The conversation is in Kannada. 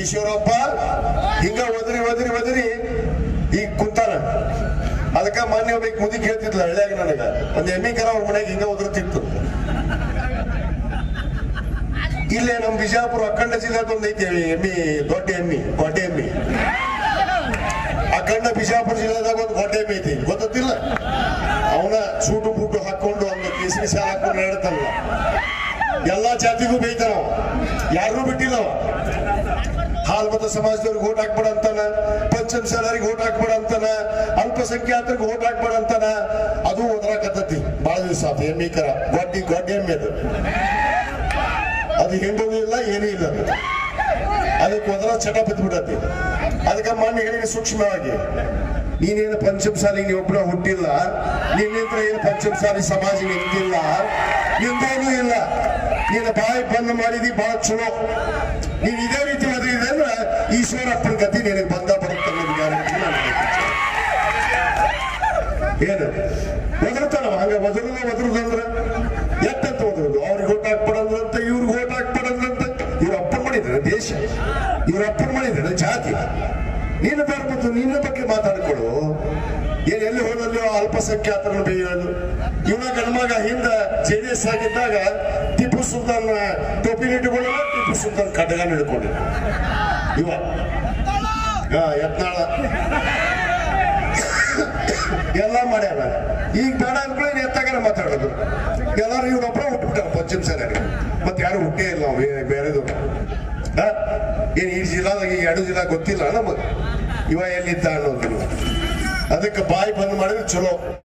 ಈಶ್ವರಪ್ಪ, ಹಿಂಗ ಒದರಿ ಒದರಿ ಒದರಿ, ಈಗ ಕುಂತಾನ. ಅದಕ್ಕ ಮಾನ್ಯ ಒಬ್ಬ ಮುದಿ ಕೇಳ್ತಿದ್ಲ ಹಳ್ಳಿಯಾಗ ನನಗ. ಒಂದ್ ಎಮ್ಮಿ ಕರ ಅವ್ರ ಮನೆಗೆ ಹಿಂಗ ಒದರ್ತಿತ್ತು. ಇಲ್ಲೇ ನಮ್ ಬಿಜಾಪುರ ಅಖಂಡ ಜಿಲ್ಲೆ ಒಂದೈತಿ ಐತಿ ಎಮ್ಮಿ, ದೊಡ್ಡ ಎಮ್ಮಿ ಕೊಟ್ಟೆ ಎಮ್ಮಿ. ಅಖಂಡ ಬಿಜಾಪುರ ಜಿಲ್ಲೆದಾಗ ಒಂದು ಕೊಟ್ಟೆ ಎಮ್ಮಿ ಐತಿ ಗೊತ್ತಿಲ್ಲ ಅವನ ಸೂಟು ಬೂಟು ಹಾಕೊಂಡು ಒಂದು ಕೇಸರಿ ಸಾಲ ಹಾಕೊಂಡು ನಡೀತಾನಲ್ಲ. ಎಲ್ಲಾ ಜಾತಿಗೂ ಬೇಯ್ತಾನ ಹಾಲ್ಮತ ಸಮಾಜದವ್ರಿಗೆ ಓಟ್ ಹಾಕ್ಬೇಡ ಅಂತಾನ ಪಂಚಮಸಾಲರಿಗೆ ಓಟ್ ಹಾಕ್ಬೇಡ ಅಂತಾನ ಅಲ್ಪಸಂಖ್ಯಾತರಿಗೆ ಓಟ್ ಹಾಕ್ಬೇಡ ಅಂತಾನ ಅದು ಒದರಾಕತ್ತತಿ. ಬಹಳ ದಿವಸ ಆತ, ಎಮ್ಮಿ ಕರ. ಗೊಡ್ಡಿ ಗೊಡ್ಡಿ ಎಮ್ಮೆ ಅದು. ಅದು ಹೆಂಡೂ ಇಲ್ಲ, ಏನೂ ಇಲ್ಲ ಅದು. ಅದಕ್ಕೆ ಒದರ ಚಟ ಬಿದ್ದ್ಬಿಡತ್ತಿ ಅದಕ್ಕೆ ಮಣ್ಣು ಹೇಳಿ ಸೂಕ್ಷ್ಮವಾಗಿ. ನೀನೇನು ಪಂಚಮ ಸಾಲಿ ಒಬ್ಬರ ಹುಟ್ಟಿಲ್ಲ ನಿನ್ನಿಂದ ಏನು ಪಂಚಮಸಾಲಿ ಸಮಾಜ ನಿಂತಿಲ್ಲ ನಿಂದೇನೂ ಇಲ್ಲ. ನೀನು ಬಾಯಿ ಬಂದ್ ಮಾಡಿದಿ ಬಹಳ ಚಲೋ. ನೀನ್ ಇದೇ ಏನು? ಒದರ್ತಾನವ ಹಂಗ ಒದರುದ ಒದರುದಂದ್ರ ಎತ್ತಂತ ಒದರದು ಅವ್ರಿಗೆ ಓಟ್ ಹಾಕ್ಬಿಡಂದ್ರಂತ, ಇವ್ರಿಗೆ ಓಟ್ ಹಾಕ್ಬಿಡಂದ್ರಂತ. ಇವ್ರ ಅಪ್ಪನ ಮಾಡಿದ್ರೆ ದೇಶ. ಇವ್ರ ಅಪ್ಪನ ಮಾಡಿದ್ರೆ ಜಾತಿ. ನೀನು ಬರ್ಬೋದು ನಿನ್ನ ಬಗ್ಗೆ ಮಾತಾಡ್ಕೊಡು ಏನ್ ಎಲ್ಲಿ ಹೋದಲ್ಲಿ ಅಲ್ಪಸಂಖ್ಯಾತರನ್ನು ಬೇಯೋದು ಇವನ ಗಣಮಗ ಹಿಂದ ಜೆ ಡಿ ಎಸ್ ಆಗಿದ್ದಾಗ ಟಿಪ್ಪು ಸುಲ್ತಾನ್ ಟೋಪಿ ಇಟ್ಟುಕೊಳ್ಳ ಟಿಪ್ಪು ಸುಲ್ತಾನ್ ಖಡ್ಗ ಹಿಡ್ಕೊಂಡಿದ್ದ. ಇವ. ಯತ್ನಾಳ. ಎಲ್ಲ ಮಾಡ್ಯಾರ. ಈಗ ಬೇಡ ಅನ್ಕೊಳ್ಳಿ ಎತ್ತಾಗಾರ ಮಾತಾಡೋದು. ಎಲ್ಲರೂ ಇವ್ರೊಬ್ಬರ ಹುಟ್ಬಿಟ್ಟಾರ ಪಶ್ಚಿಮ ಸೇನೆಗೆ ಮತ್ತೆ ಯಾರು ಹುಟ್ಟೇ ಇಲ್ಲ ನಾವು ಬೇರೆ- ಬೇರೆದು? ಏನ್ ಈ ಜಿಲ್ಲಾದಾಗ ಈ ಎರಡು ಜಿಲ್ಲಾ ಗೊತ್ತಿಲ್ಲ ನಮಗೆ. ಇವ ಎಲ್ಲಿದ್ದ ಅನ್ನೋದು ಅದಕ್ಕೆ ಬಾಯಿ ಬಂದ್ ಮಾಡಿದ್ರೆ ಚಲೋ.